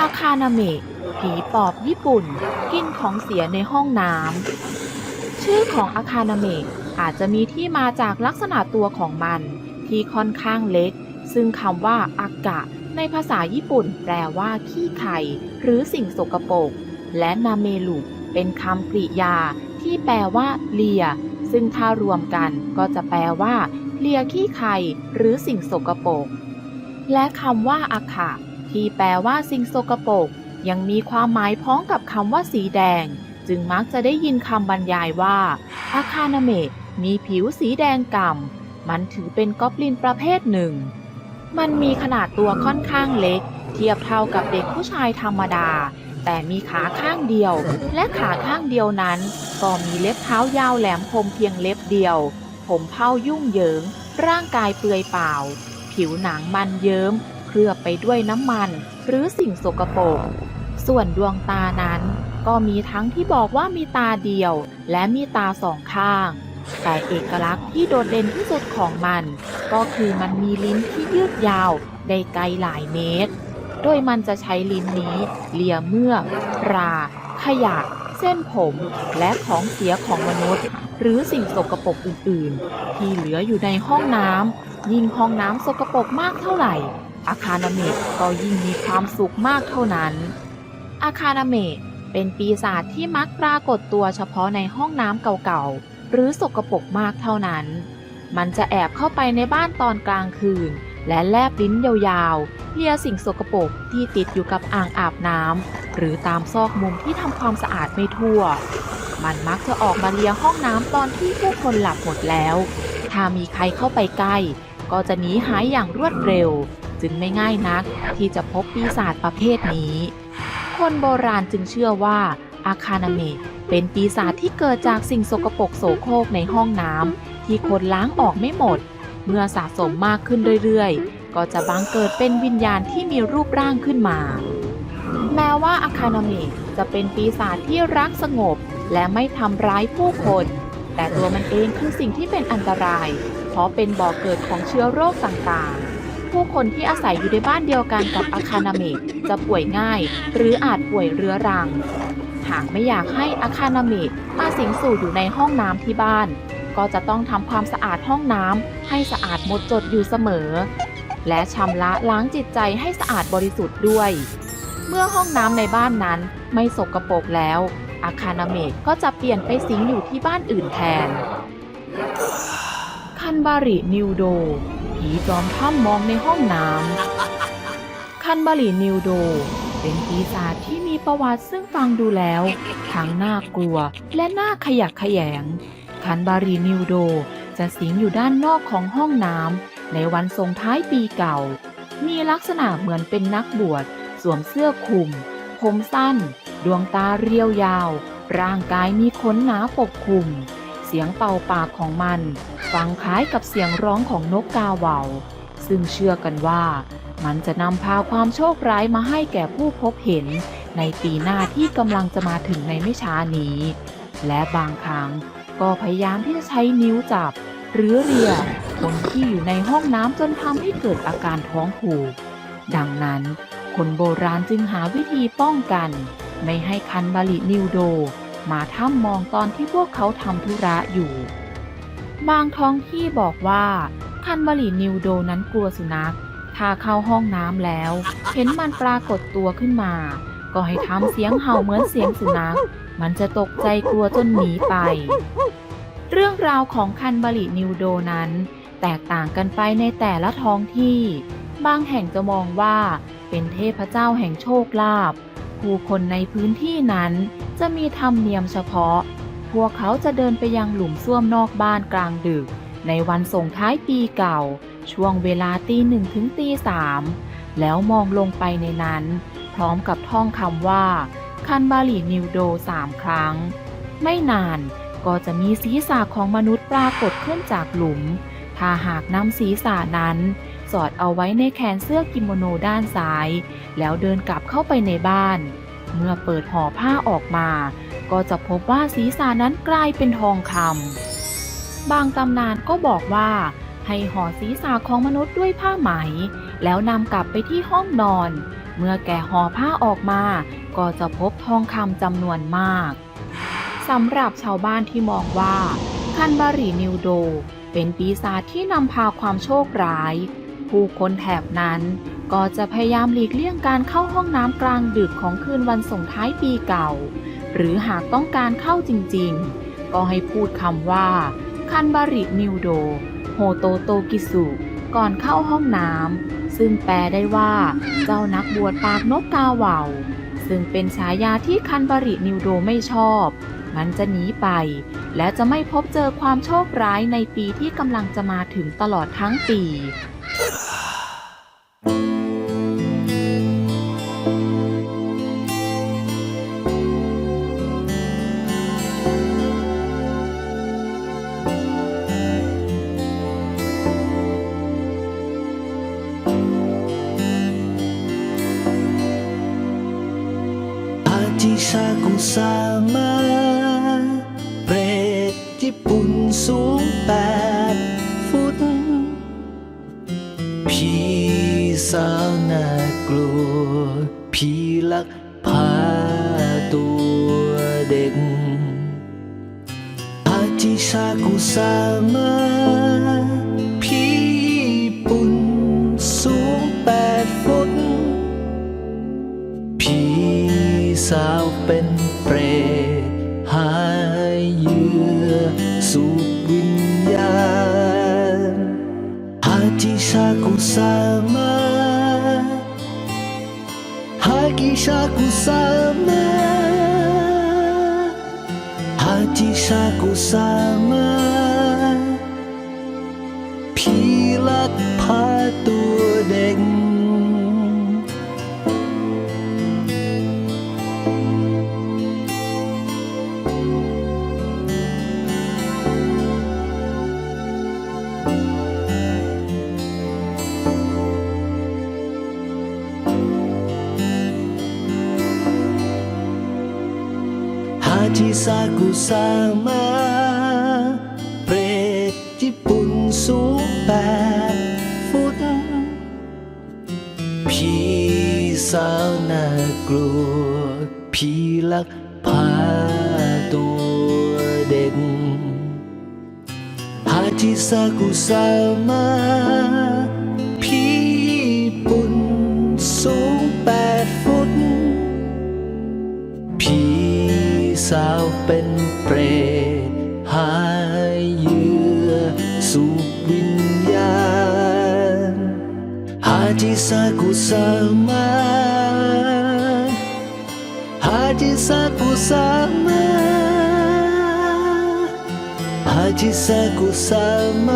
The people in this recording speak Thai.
อาคานาเมะผีปอบญี่ปุ่น กินของเสียในห้องน้ำ ชื่อของอาคานาเมะอาจจะมีที่มาจากลักษณะตัวของมัน ที่ค่อนข้างเล็ก ซึ่งคำว่าอากะ ในภาษาญี่ปุ่นแปลว่าขี้ไข่หรือสิ่งสกปรก และนาเมลุเป็นคำกริยา ที่แปลว่าเลีย ซึ่งถ้ารวมกันก็จะแปลว่าเลียขี้ไข่หรือสิ่งสกปรก และคำว่าอาขะ ที่แปลว่าสิ่งสกปรกยังมีความหมายพ้องกับคำว่าสีแดง จึงมักจะได้ยินคำบรรยายว่าอาคานาเมะมีผิวสีแดงก่ำมันถือเป็นกอบลินประเภทหนึ่ง มันมีขนาดตัวค่อนข้างเล็ก เทียบเท่ากับเด็กผู้ชายธรรมดา แต่มีขาข้างเดียว และขาข้างเดียวนั้น ก็มีเล็บเท้ายาวแหลมคมเพียงเล็บเดียว ผมเผ้ายุ่งเหยิง ร่างกายเปลือยเปล่า ผิวหนังมันเยิ้ม เคลือบไปด้วยน้ำมันหรือสิ่งสกปรก ส่วนดวงตานั้น ก็มีทั้งที่บอกว่ามีตาเดียว และมีตาสองข้าง แต่เอกลักษณ์ที่โดดเด่นที่สุดของมัน ก็คือมันมีลิ้นที่ยืดยาวได้ไกลหลายเมตร โดยมันจะใช้ลิ้นนี้เลียเมือกรา ขยะ เส้นผม และของเสียของมนุษย์ หรือสิ่งสกปรกอื่น ๆ ที่เหลืออยู่ในห้องน้ำยิ่งห้องน้ำสกปรกมากเท่าไหร่ อาคานาเมะก็ยิ่งมีความสุขมากเท่านั้น อาคานาเมะเป็นปีศาจที่มักปรากฏตัวเฉพาะในห้องน้ำเก่าๆ หรือสกปรกมากเท่านั้น มันจะแอบเข้าไปในบ้านตอนกลางคืน และแลบลิ้นยาวๆเลียสิ่งสกปรกที่ติดอยู่กับอ่างอาบน้ำหรือตามซอกมุมที่ทำความสะอาดไม่ทั่ว มันมักจะออกมาเลียห้องน้ำตอนที่ผู้คนหลับหมดแล้ว ถ้ามีใครเข้าไปใกล้ ก็จะหนีหายอย่างรวดเร็ว จึงไม่ง่ายนักที่จะพบปีศาจประเภทนี้ คนโบราณจึงเชื่อว่าอาคานาเมะเป็นปีศาจที่เกิดจากสิ่งสกปรกโสโครกในห้องน้ำที่คนล้างออกไม่หมด เมื่อสะสมมากขึ้นเรื่อยๆ ก็จะบังเกิดเป็นวิญญาณที่มีรูปร่างขึ้นมา แม้ว่าอาคานาเมะจะเป็นปีศาจที่รักสงบ และไม่ทำร้ายผู้คน แต่ตัวมันเองคือสิ่งที่เป็นอันตราย เพราะเป็นบ่อกเกิดของเชื้อโรคต่างๆ ผู้คนที่อาศัยอยู่ในบ้านเดียวกันกับอาคานาเมะจะป่วยง่าย หรืออาจป่วยเรื้อรัง หากไม่อยากให้อาคานาเมะมาสิงสู่อยู่ในห้องน้ำที่บ้าน ก็จะต้องทำความสะอาดห้องน้ำให้สะอาดหมดจดอยู่เสมอ และชำระล้างจิตใจให้สะอาดบริสุทธิ์ด้วย เมื่อห้องน้ำในบ้านนั้นไม่สกปรกแล้ว อาคานาเมะก็จะเปลี่ยนไปสิงอยู่ที่บ้านอื่นแทนคันบารินิวโด จอมถ้ำมองในห้องน้ำ คันบารินิวโด เป็นปีศาจที่มีประวัติซึ่งฟังดูแล้ว ทั้งน่ากลัวและน่าขยักขยง คันบารินิวโดจะสิงอยู่ด้านนอกของห้องน้ำในวันส่งท้ายปีเก่า มีลักษณะเหมือนเป็นนักบวช สวมเสื้อคลุม ผมสั้น ดวงตาเรียวยาว ร่างกายมีขนหนาปกคลุม เสียงเป่าปากของมันฟังคล้ายกับเสียงร้องของนกกาเหว่า ซึ่งเชื่อกันว่า มันจะนำพาความโชคร้ายมาให้แก่ผู้พบเห็น ในปีหน้าที่กำลังจะมาถึงในไม่ช้านี้ และบางครั้งก็พยายามที่จะใช้นิ้วจับ หรือเรียคนที่อยู่ในห้องน้ำจนทำให้เกิดอาการท้องผูก ดังนั้น คนโบราณจึงหาวิธีป้องกัน ไม่ให้คันบาลินิวโด มาถ้ำมองตอนที่พวกเขาทำธุระอยู่ บางท้องที่บอกว่า คันบลินิวโดนั้นกลัวสุนัข ถ้าเข้าห้องน้ำแล้ว เห็นมันปรากฏตัวขึ้นมา ก็ให้ทำเสียงเห่าเหมือนเสียงสุนัข มันจะตกใจกลัวจนหนีไป เรื่องราวของคันบลินิวโดนั้น แตกต่างกันไปในแต่ละท้องที่ บางแห่งจะมองว่าเป็นเทพเจ้าแห่งโชคลาภ ผู้คนในพื้นที่นั้นจะมีธรรมเนียมเฉพาะ พวกเขาจะเดินไปยังหลุมซ่วมนอกบ้านกลางดึก ในวันส่งท้ายปีเก่า ช่วงเวลาตีหนึ่งถึงตีสามแล้วมองลงไปในนั้น พร้อมกับท่องคำว่า คันบาลีนิวโดสามครั้ง ไม่นานก็จะมีศีรษะของมนุษย์ปรากฏขึ้นจากหลุม ถ้าหากนำศีรษะนั้น สอดเอาไว้ในแขนเสื้อกิโมโนด้านซ้าย แล้วเดินกลับเข้าไปในบ้าน เมื่อเปิดห่อผ้าออกมา ก็จะพบว่าศีรษะนั้นกลายเป็นทองคำบางตำนานก็บอกว่า ให้ห่อศีรษะของมนุษย์ด้วยผ้าไหม แล้วนำกลับไปที่ห้องนอน เมื่อแกะห่อผ้าออกมา ก็จะพบทองคำจำนวนมากสำหรับชาวบ้านที่มองว่าคันบารีนิวโดเป็นปีศาจที่นำพาความโชคร้าย ผู้คนแถบนั้น ก็จะพยายามหลีกเลี่ยงการเข้าห้องน้ำกลางดึกของคืนวันส่งท้ายปีเก่า หรือหากต้องการเข้าจริงๆ ก็ให้พูดคำว่า คันบารินิวโด โฮโตโตกิสุ ก่อนเข้าห้องน้ำซึ่งแปลได้ว่าเจ้านักบวชปากนกกาเหว่า ซึ่งเป็นฉายาที่คันบารินิวโดไม่ชอบ มันจะหนีไป และจะไม่พบเจอความโชคร้ายในปีที่กำลังจะมาถึงตลอดทั้งปี ญี่ปุ่นสูงแปดฟุตผีสาวน่ากลัวผีลักพาตัวเด็กอาจิชากุสามะผีญี่ปุ่นสูงแปดฟุตผีสาวากุสามะผีลักพาตัวเด็กฮาจิ ญี่ปุ่นสูงแปดฟุตผีสาวน่ากลัวผีลักพาตัวเด็กฮาจิซากุซามะผีญี่ปุ่นสูงแปดฟุตผีสาวเป็นเปรต ฮาจิซากุสาม